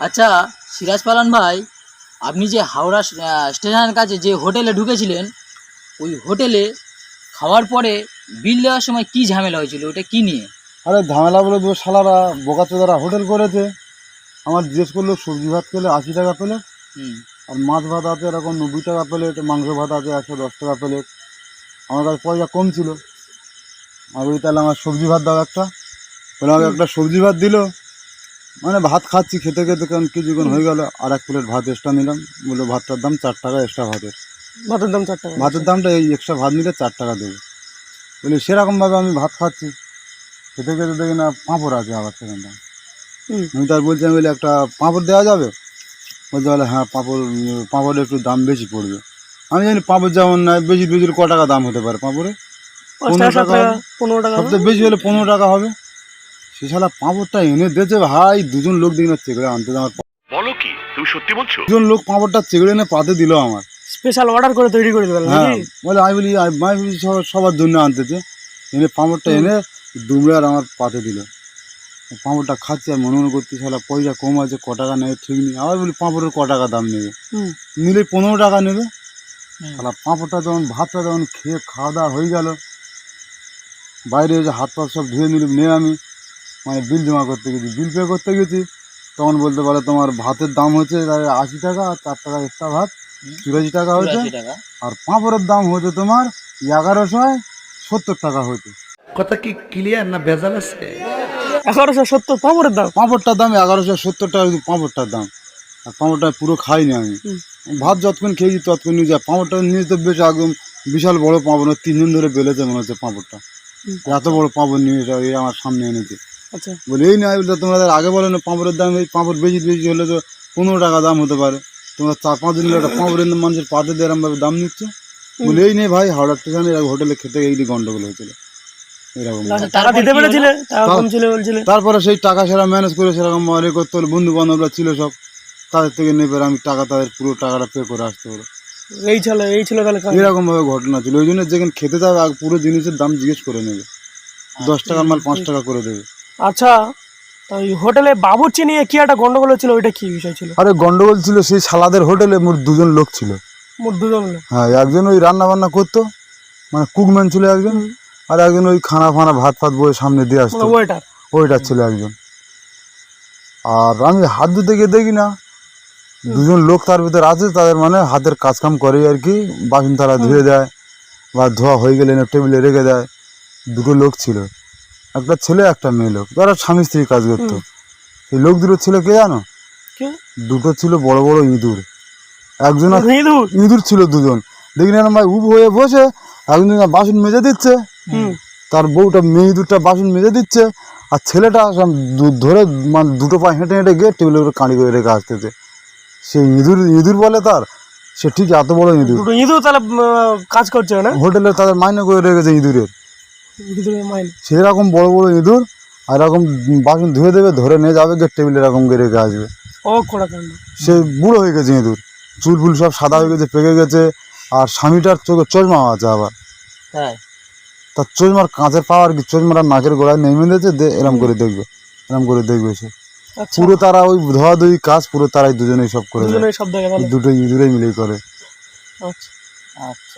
আচ্ছা সিরাজ পালান ভাই আপনি যে হাওড়া স্টেশনের কাছে যে হোটেলে ঢুকেছিলেন ওই হোটেলে খাওয়ার পরে বিল দেওয়ার সময় কি ঝামেলা হয়েছিল? ওটা কি নিয়ে? আরে ঝামেলা বলে দু শালারা বোকাচোদারা হোটেল করেছে। আমার জিজ্ঞেস করল সবজি ভাত পেলে আশি টাকা প্লেট হুম। আর মাছ ভাত আছে এরকম নব্বই টাকা প্লেট মাংস ভাত আছে একশো দশ টাকা প্লেট আমার কাছে পয়সা কম ছিল। আর ওই তাহলে আমার সবজি ভাত দাও একটা। বলে আমাকে একটা সবজি ভাত দিল। মানে ভাত খাচ্ছি খেতে খেতে কারণ কিছুক্ষণ হয়ে গেল। আর এক প্লেট ভাত এক্সট্রা নিলাম। বলল ভাতটার দাম চার টাকা এক্সট্রা ভাতের ভাতের দাম চার টাকা। ভাতের দামটা এই এক্সট্রা ভাত নিলে চার টাকা দেবে। বলি সেরকমভাবে আমি ভাত খাচ্ছি। খেতে খেতে দেখি না পাঁপড় আছে আবার সেখানটা। আমি তার বলছি আমি বলি একটা পাঁপড় দেওয়া যাবে? বলতে বলে হ্যাঁ পাঁপড় পাঁপড়ের একটু দাম বেশি পড়বে। আমি জানি পাঁপড় যেমন না বেশি বেশি ক টাকা দাম হতে পারে পাঁপড়ে? পনেরো টাকা পনেরো টাকা সবচেয়ে বেশি হলে পনেরো টাকা হবে। সে শালা পাঁপড়টা এনে দিয়েছে ভাই দুজন লোক দেখি না চেগড়ে আনতে আমার বলো কি তুমি সত্যি বলছো? দুজন লোক পাঁপড়টা চেগড়ে এনে পাতে দিল আমার। স্পেশাল অর্ডার করে তৈরি করে দেবেন হ্যাঁ বলে আমি বলি আমি বলি সবার- জন্য আনতেছে। এনে পাঁপড়টা এনে দুমড়ে আর আমার পাতে দিল। পাঁপড়টা খাচ্ছি আর মনে মনে করছি শালা পয়সা কম আছে ক টাকা নেবে ঠিক নেই। আবার বলি পাঁপড়ের ক টাকা দাম নেবে? নিলে পনেরো টাকা নেবে? শালা পাঁপড়টা যখন ভাতটা যখন খেয়ে খাওয়া দাওয়া হয়ে গেল বাইরে এসে হাত পা সব ধুয়ে নিলাম নিয়ে আমি মানে বিল জমা করতে গেছি। বিল পে করতে গেছি তখন বলতে পারে তোমার ভাতের দাম হচ্ছে আশি টাকা আর চার টাকা এক্সট্রা ভাত। চুরাশি টাকা টাকা। আর পাঁপড়ের দাম হচ্ছে তোমার এগারোশো সত্তর টাকা হচ্ছে কথা কি ক্লিয়ার না ভেজাল আছে? এগারোশো সত্তর পাঁপড়ের দাম? পাঁপড়টার দাম এগারোশো সত্তর টাকা শুধু পাঁপড়টার দাম। আর পাঁপড়টা পুরো খাইনি আমি। ভাত যতক্ষণ খেয়েছি ততক্ষণ নিয়ে যায় পাঁপড়টা নিয়ে তো বেশ একদম বিশাল বড় পাঁপড় তিনজন ধরে বেলেছে মনে হচ্ছে পাঁপড়টা। এত বড় পাঁপড় নিয়ে আমার সামনে এনেছে। বলে এই না তোমরা আগে বলে না পাঁপড়ের দাম এই পাঁপড় বেশি বেশি হলে তো পনেরো টাকা দাম হতে পারে। তোমরা চার পাঁচ দিন একটা পাঁপড়ের মানুষের পাতে দিয়ে এরমভাবে দাম নিচ্ছে। বলে এই নেই ভাই হাওড়া স্টেশনে হোটেলে খেতে এই গন্ডগোল হয়েছিল। এরকম টাকা দিতে পেরেছিলে? তারপরে সেই টাকা সেরা ম্যানেজ করে সেরকম এ করতে হলো বন্ধু বান্ধবরা ছিল সব। তাদের থেকে নেবে আমি টাকা তাদের পুরো টাকাটা পে করে আসতে হলো। এই ছিল এই ছিল তাহলে এরকম ভাবে ঘটনা ছিল। ওই জন্য যেখানে খেতে যাবে পুরো জিনিসের দাম জিজ্ঞেস করে নেবে। দশ টাকার মাল পাঁচ টাকা করে দেবে। আচ্ছা ওই হোটেলে বাবুর্চি নিয়ে কি একটা গন্ডগোল ছিল ওইটা কি বিষয় ছিল? আরে গন্ডগোল ছিল সেই সালাদের হোটেলে মোট দুজন লোক ছিল। মোট দুজন মিলে। হ্যাঁ একজন ওই রান্না বান্না করতো মানে কুকম্যান ছিল একজন আর একজন ওই খানা ফানা ভাত ফাত বয়ে সামনে দিয়ে আসতো। মানে ওয়েটার ওইটা ছিল একজন। আর আমি হাত ধুতে গিয়ে দেখি না দুজন লোক তার ভিতরে আছে তাদের মানে হাতের কাজ কাম করে আর কি বাসন তারা ধুয়ে দেয় বা ধোয়া হয়ে গেলে টেবিলে রেখে দেয় দুটো লোক ছিল। একটা ছেলে একটা মেয়ে লোক। যারা স্বামী স্ত্রী কাজ করতো। এই লোক দুটো ছিল কে জানো? দুটো ছিল বড় বড় ইঁদুর। একজন ইঁদুর? ইঁদুর ছিল দুজন। দেখি না ভাই উব হয়ে বসে একজন বাসন মেজে দিচ্ছে। হুম। তার বউটা মেয়ে দুটা বাসন মেজে দিচ্ছে। আর ছেলেটা ধরে মানে দুটো পা হেঁটে হেঁটে গিয়ে টেবিলের উপরে কাঁড়ি করে রেখে আসতেছে। সে ইঁদুর ইঁদুর বলে তার সে ঠিক এত বড় ইঁদুর। ইঁদুর তাহলে কাজ করছে না? হোটেলে তাদের মাইনে করে রেখেছে ইঁদুরের। সেরকম বড় বড় ইঁদুর আর এরকম বাসন ধুয়ে দেবে ধরে নিয়ে যাবে গিয়ে টেবিলে এরকম করে রেখে আসবে। ও সে বুড়ো হয়ে গেছে ইঁদুর। চুল ফুল সব সাদা হয়ে গেছে পেকে গেছে আর স্বামীটার চোখে চশমা আছে আবার। তার চশমার কাঁচের পাওয়ার কি? চশমাটা নাকের গোড়ায় নেমে দিয়েছে দে এরম করে দেখবে এরম করে দেখবে সে। আচ্ছা। পুরো তারা ওই ধোয়াধুয়ি কাজ পুরো তারাই দুজনেই সব করে দেয়। দুজনেই সব দেখে তাহলে দুটো ইঁদুরে মিলেই করে। আচ্ছা। আচ্ছা।